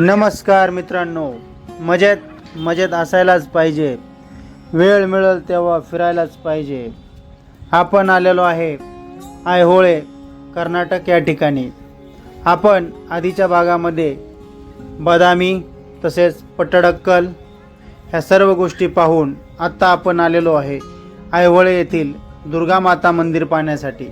नमस्कार मित्रांनो. मजेत मजेत असायलाच पाहिजे. वेळ मिळेल तेव्हा फिरायलाच पाहिजे. आपण आलेलो आहे आयहोळे कर्नाटक या ठिकाणी. आपण आधीच्या भागामध्ये बदामी तसेच पट्टडक्कल ह्या सर्व गोष्टी पाहून आत्ता आपण आलेलो आहे आयहोळे येथील दुर्गा माता मंदिर पाहण्यासाठी.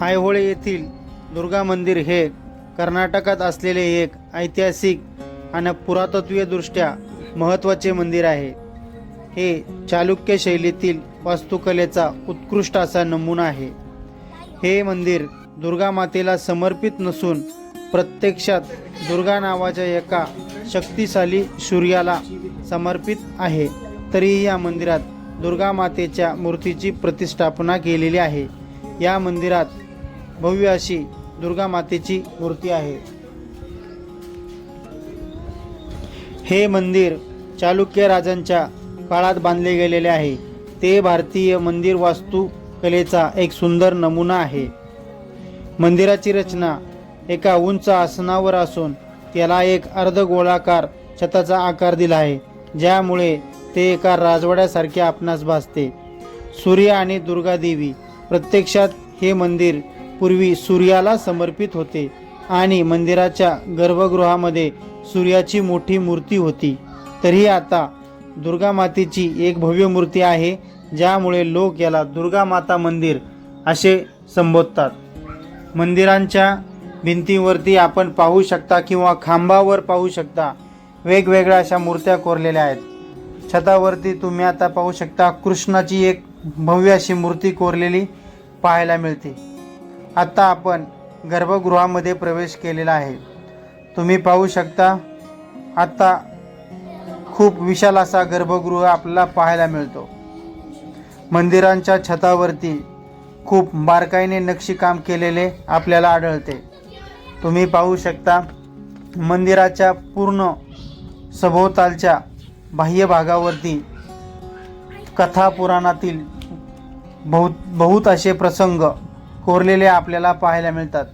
आयहोळे येथील दुर्गा मंदिर हे कर्नाटकात असलेले एक ऐतिहासिक आणि पुरातत्वीयदृष्ट्या महत्त्वाचे मंदिर आहे. हे चालुक्य शैलीतील वास्तुकलेचा उत्कृष्ट असा नमुना आहे. हे मंदिर दुर्गा मातेला समर्पित नसून प्रत्यक्षात दुर्गा नावाच्या एका शक्तिशाली सूर्याला समर्पित आहे. तरीही या मंदिरात दुर्गा मातेच्या मूर्तीची प्रतिष्ठापना केलेली आहे. या मंदिरात भव्य अशी दुर्गा मातेची मूर्ती आहे. हे मंदिर चालुक्य राजांच्या काळात बांधले गेलेले आहे. ते भारतीय मंदिर वास्तुकलेचा एक सुंदर नमुना आहे. मंदिराची रचना एका उंच आसनावर असून त्याला एक अर्धगोलाकार छताचा आकार दिला आहे ज्यामुळे ते एका राजवाड्यासारखे आपणास भासते. सूर्य आणि दुर्गा देवी प्रत्यक्षात हे मंदिर पूर्वी सूर्याला समर्पित होते आणि मंदिराच्या गर्भगृहामध्ये सूर्याची मोठी मूर्ती होती. तरी आता दुर्गा मातेची एक भव्य मूर्ती आहे ज्यामुळे लोक याला दुर्गा माता मंदिर असे संबोधतात. मंदिरांच्या भिंतीवरती आपण पाहू शकता किंवा खांबावर पाहू शकता वेगवेगळ्या अशा मूर्त्या कोरलेल्या आहेत. छतावरती तुम्ही आता पाहू शकता कृष्णाची एक भव्य अशी मूर्ती कोरलेली पाहायला मिळते. आत्ता आपण गर्भगृहामध्ये प्रवेश केलेला आहे. तुम्ही पाहू शकता आत्ता खूप विशाल असा गर्भगृह आपल्याला पाहायला मिळतो. मंदिरांच्या छतावरती खूप बारकाईने नक्षीकाम केलेले आपल्याला आढळते. तुम्ही पाहू शकता मंदिराच्या पूर्ण सभोवतालच्या बाह्य भागावरती कथा पुराणातील बहुत बहुत असे प्रसंग कोरलेले आपल्याला पाहायला मिळतात.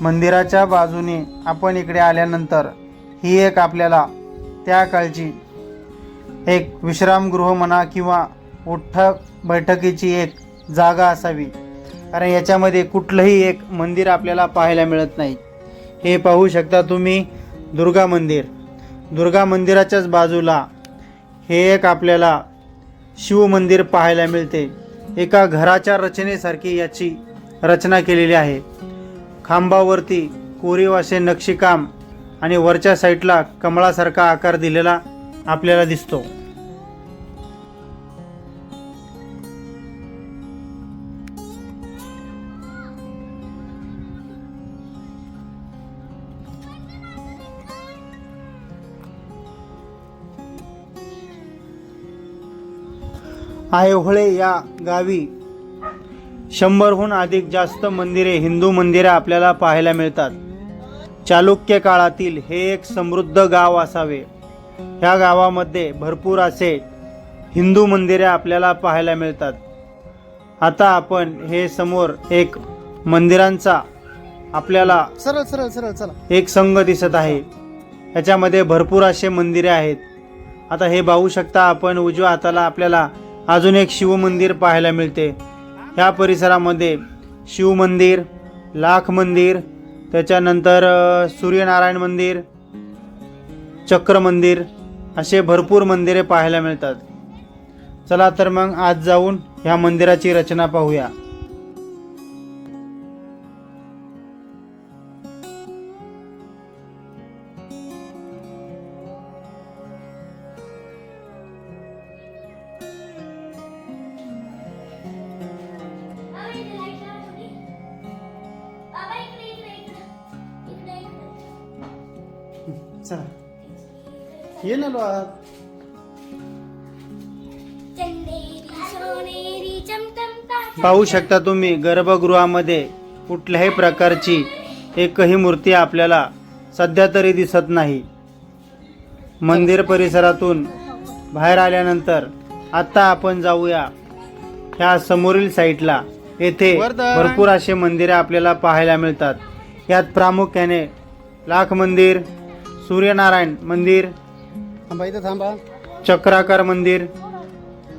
मंदिराच्या बाजूने आपण इकडे आल्यानंतर ही एक आपल्याला त्या काळची एक विश्रामगृह म्हणा किंवा उठक बैठकीची एक जागा असावी. कारण याच्यामध्ये कुठलंही एक मंदिर आपल्याला पाहायला मिळत नाही. हे पाहू शकता तुम्ही दुर्गा मंदिर. दुर्गा मंदिराच्याच बाजूला हे एक आपल्याला शिवमंदिर पाहायला मिळते. एका घराच्या रचनेसारखी याची रचना केलेली आहे. खांबावरती कोरीव असे नक्षीकाम आणि वरच्या साईडला कमळासारखा आकार दिलेला आपल्याला दिसतो. आयहोळे या गावी शंभरहून अधिक जास्त मंदिरे हिंदू मंदिरे आपल्याला पाहायला मिळतात. चालुक्य काळातील हे एक समृद्ध गाव असावे. ह्या गावामध्ये भरपूर असे हिंदू मंदिरे आपल्याला पाहायला मिळतात. आता आपण हे समोर एक मंदिरांचा आपल्याला सरळ सरळ सरळ चला. एक संघ दिसत आहे. याच्यामध्ये भरपूर असे मंदिरे आहेत. आता हे पाहू शकता आपण उजव्या हाताला आपल्याला अजून एक शिवमंदिर पाहायला मिळते. ह्या परिसरामध्ये शिवमंदिर लाख मंदिर त्याच्यानंतर सूर्यनारायण मंदिर चक्र मंदिर असे भरपूर मंदिरे पाहायला मिळतात. चला तर मग आज जाऊन ह्या मंदिराची रचना पाहूया. चला. ये ना पाहू शकता तुम्ही गर्भगृहामध्ये कुठल्याही प्रकारची एकही मूर्ती आपल्याला सध्या तरी दिसत नाही. मंदिर परिसरातून बाहेर आल्यानंतर आता आपण जाऊया ह्या समोरील साईडला येथे. भरपूर असे मंदिरे आपल्याला पाहायला मिळतात. यात प्रामुख्याने लाख मंदिर सूर्यनारायण मंदिर थांबा इथं थांबा. चक्राकार मंदिर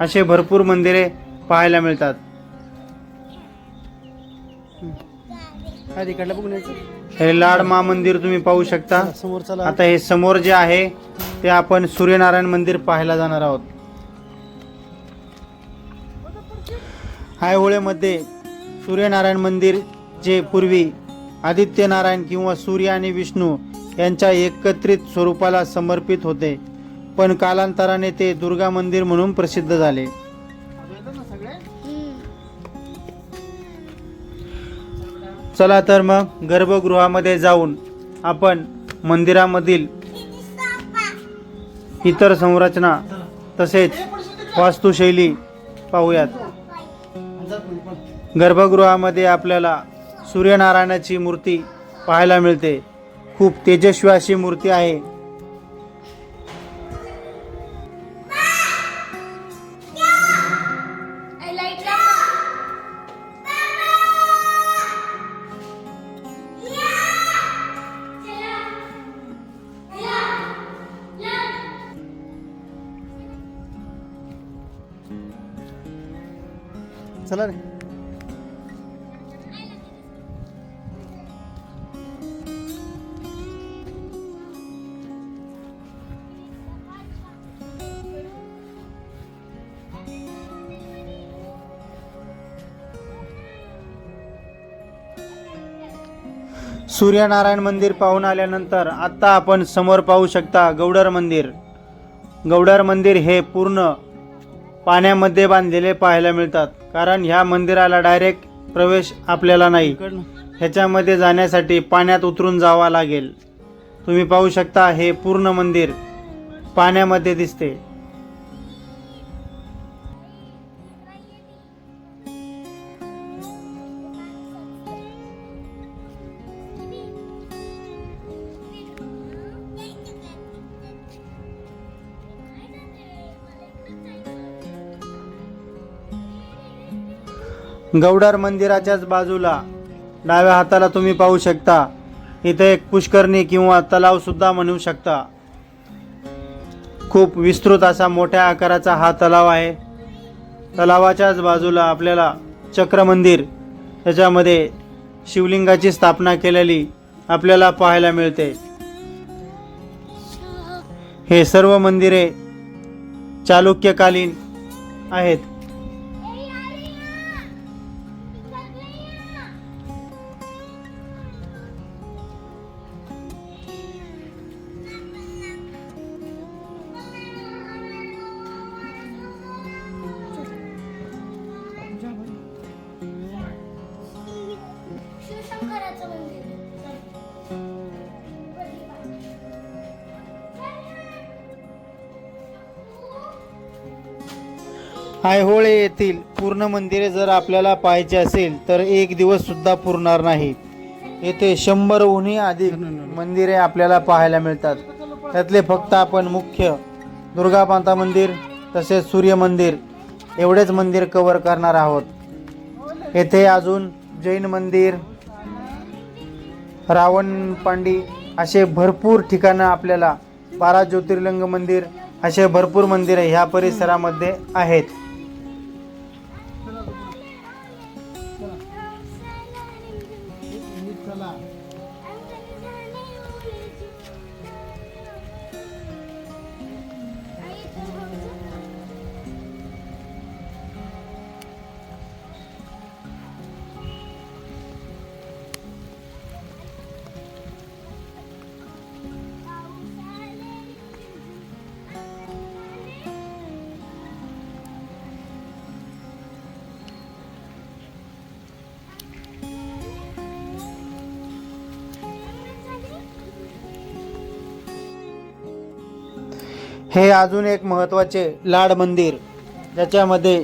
असे भरपूर मंदिरे पाहायला मिळतात. काय तिकडलं बघून यायचं? हे लाडमा मंदिर तुम्ही पाहू शकता. समोर चला. आता हे समोर जे आहे ते आपण सूर्यनारायण मंदिर पाहायला जाणार आहोत. हायहोळेमध्ये सूर्यनारायण मंदिर जे पूर्वी आदित्यनारायण किंवा सूर्य आणि विष्णू यांच्या एकत्रित स्वरूपाला समर्पित होते. पण कालांतराने ते दुर्गा मंदिर म्हणून प्रसिद्ध झाले. चला तर मग गर्भगृहामध्ये जाऊन आपण मंदिरामधील इतर संरचना तसेच वास्तुशैली पाहूयात. गर्भगृहामध्ये आपल्याला सूर्यनारायणाची मूर्ती पाहायला मिळते. खूप तेजस्वी अशी मूर्ती आहे. चला रे. सूर्यनारायण मंदिर पाहून आल्यानंतर आत्ता आपण समोर पाहू शकता गौडर मंदिर. गौडर मंदिर हे पूर्ण पाण्यामध्ये बांधलेले पाहायला मिळतात. कारण ह्या मंदिराला डायरेक्ट प्रवेश आपल्याला नाही. ह्याच्यामध्ये जाण्यासाठी पाण्यात उतरून जावा लागेल. तुम्ही पाहू शकता हे पूर्ण मंदिर पाण्यामध्ये दिसते. गौडर मंदिराच्याच बाजूला. डाव्या हाताला तुम्ही पाहू शकता. इथे एक पुष्करणी किंवा तलाव सुद्धा म्हणू शकता. खूप विस्तृत असा मोठ्या आकाराचा हा तलाव आहे. तलावाच्याच बाजूला आपल्याला चक्र मंदिर त्याच्यामध्ये शिवलिंगाची स्थापना केलेली आपल्याला पाहायला मिळते. हे सर्व मंदिरे चालुक्यकालीन आहेत. आयहोळे येथील पूर्ण मंदिरे जर आपल्याला पाहायची असेल तर एक दिवस सुद्धा पुरणार नाही. येथे शंभरहूनही अधिक मंदिरे आपल्याला पाहायला मिळतात. त्यातले फक्त आपण मुख्य दुर्गामाता मंदिर तसेच सूर्य मंदिर एवढेच मंदिर कव्हर करणार आहोत. येथे अजून जैन मंदिर रावणपांडी असे भरपूर ठिकाणं आपल्याला बारा ज्योतिर्लिंग मंदिर असे भरपूर मंदिरे ह्या परिसरामध्ये आहेत. चला हे अजून एक महत्त्वाचे लाड मंदिर ज्याच्यामध्ये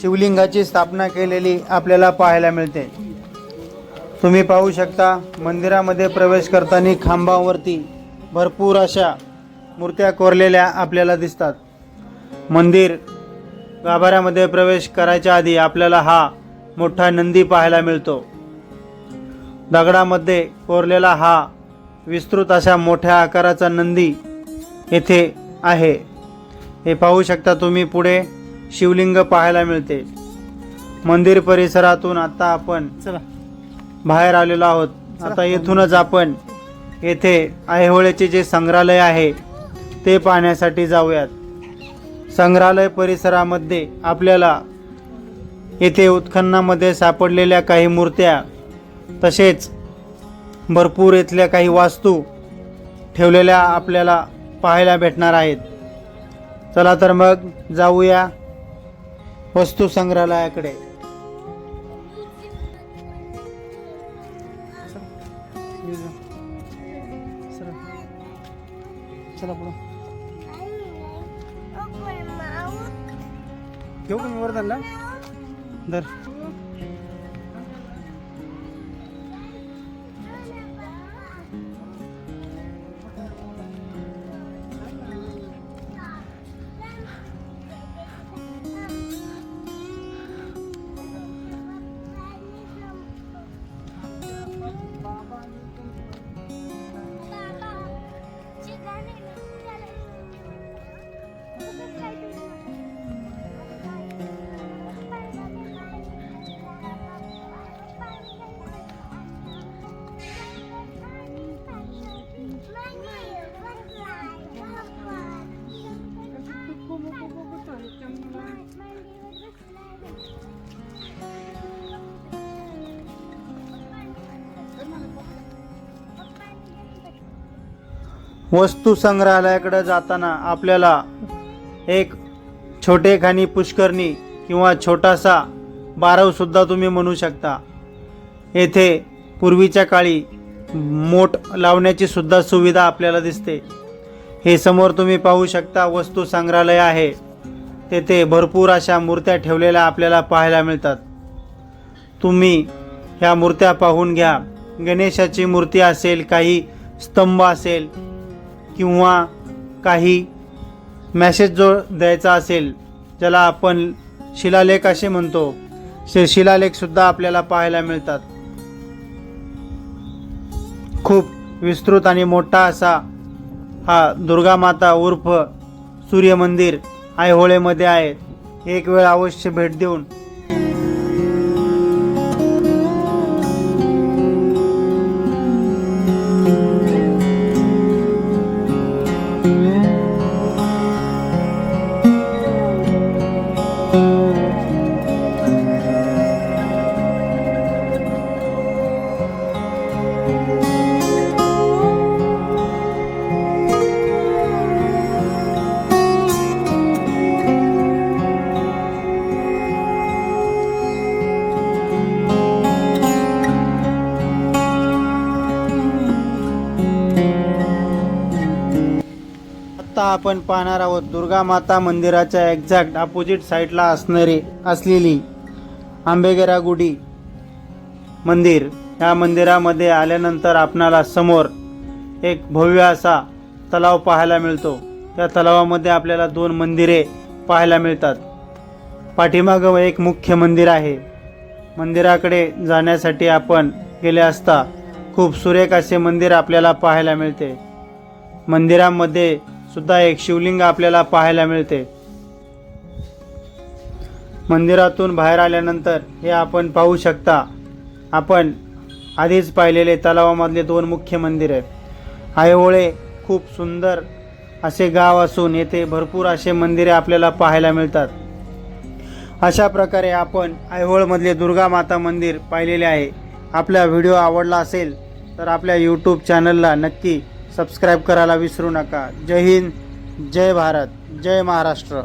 शिवलिंगाची स्थापना केलेली आपल्याला पाहायला मिळते. तुम्ही पाहू शकता मंदिरामध्ये प्रवेश करताना खांबावरती भरपूर अशा मूर्त्या कोरलेल्या आपल्याला दिसतात. मंदिर गाभाऱ्यामध्ये प्रवेश करायच्या आधी आपल्याला हा मोठा नंदी पाहायला मिळतो. दगडामध्ये कोरलेला हा विस्तृत अशा मोठ्या आकाराचा नंदी येथे आहे. हे पाहू शकता तुम्ही पुढे शिवलिंग पाहायला मिळते. मंदिर परिसरातून आता आपण चला. बाहेर आलेलो आहोत. आता येथूनच आपण येथे ऐहोळेचे जे संग्रहालय आहे ते पाहण्यासाठी जाऊयात. संग्रहालय परिसरामध्ये आपल्याला येथे उत्खननामध्ये सापडलेल्या काही मूर्त्या तसेच भरपूर इथल्या काही वास्तू ठेवलेल्या आपल्याला पाहायला भेटणार आहेत. चला तर मग जाऊया वस्तू संग्रहालयाकडे. घेऊ मी वरदानला? धर. वस्तू संग्रहालयाकडे जाताना आपल्याला एक छोटेखानी पुष्करणी किंवा छोटासा बारव सुद्धा तुम्ही म्हणू शकता. येथे पूर्वीच्या काळी मोठ लावण्याची सुद्धा सुविधा आपल्याला दिसते. हे समोर तुम्ही पाहू शकता वस्तू संग्रहालय आहे. तेथे भरपूर अशा मूर्त्या ठेवलेल्या आपल्याला पाहायला मिळतात. तुम्ही ह्या मूर्त्या पाहून घ्या. गणेशाची मूर्ती असेल काही स्तंभ असेल किंवा काही मॅसेज जो द्यायचा असेल ज्याला आपण शिलालेख असे म्हणतो ते शिलालेखसुद्धा आपल्याला पाहायला मिळतात. खूप विस्तृत आणि मोठा असा हा दुर्गा माता उर्फ सूर्यमंदिर आयहोळेमध्ये ऐहोळेमध्ये आहे. एक वेळ अवश्य भेट देऊन आपण पाहणार आहोत दुर्गा माता मंदिराच्या एक्झॅक्ट अपोजिट साईडला असणारी असलेली आंबेगेरा गुडी मंदिर. या मंदिरामध्ये आल्यानंतर आपणाला समोर एक भव्य असा तलाव पाहायला मिळतो. त्या तलावामध्ये आपल्याला दोन मंदिरे पाहायला मिळतात. पाठीमागं एक मुख्य मंदिर आहे. मंदिराकडे जाण्यासाठी आपण गेले असता खूप सुरेख असे मंदिर आपल्याला पाहायला मिळते. मंदिरामध्ये सुद्धा एक शिवलिंग आपल्याला पाहायला मिळते. मंदिरातून बाहेर आल्यानंतर हे आपण पाहू शकता. आपण आधीच पाहिलेले तलावामधले दोन मुख्य मंदिरे आयहोळे खूप सुंदर असे गाव असून येथे भरपूर असे मंदिरे आपल्याला पाहायला मिळतात. अशा प्रकारे आपण आयहोळमधले दुर्गा माता मंदिर पाहिलेले आहे. आपला व्हिडिओ आवडला असेल तर आपल्या यूट्यूब चॅनलला नक्की सबस्क्राईब करायला विसरू नका. जय हिंद जय भारत जय महाराष्ट्र.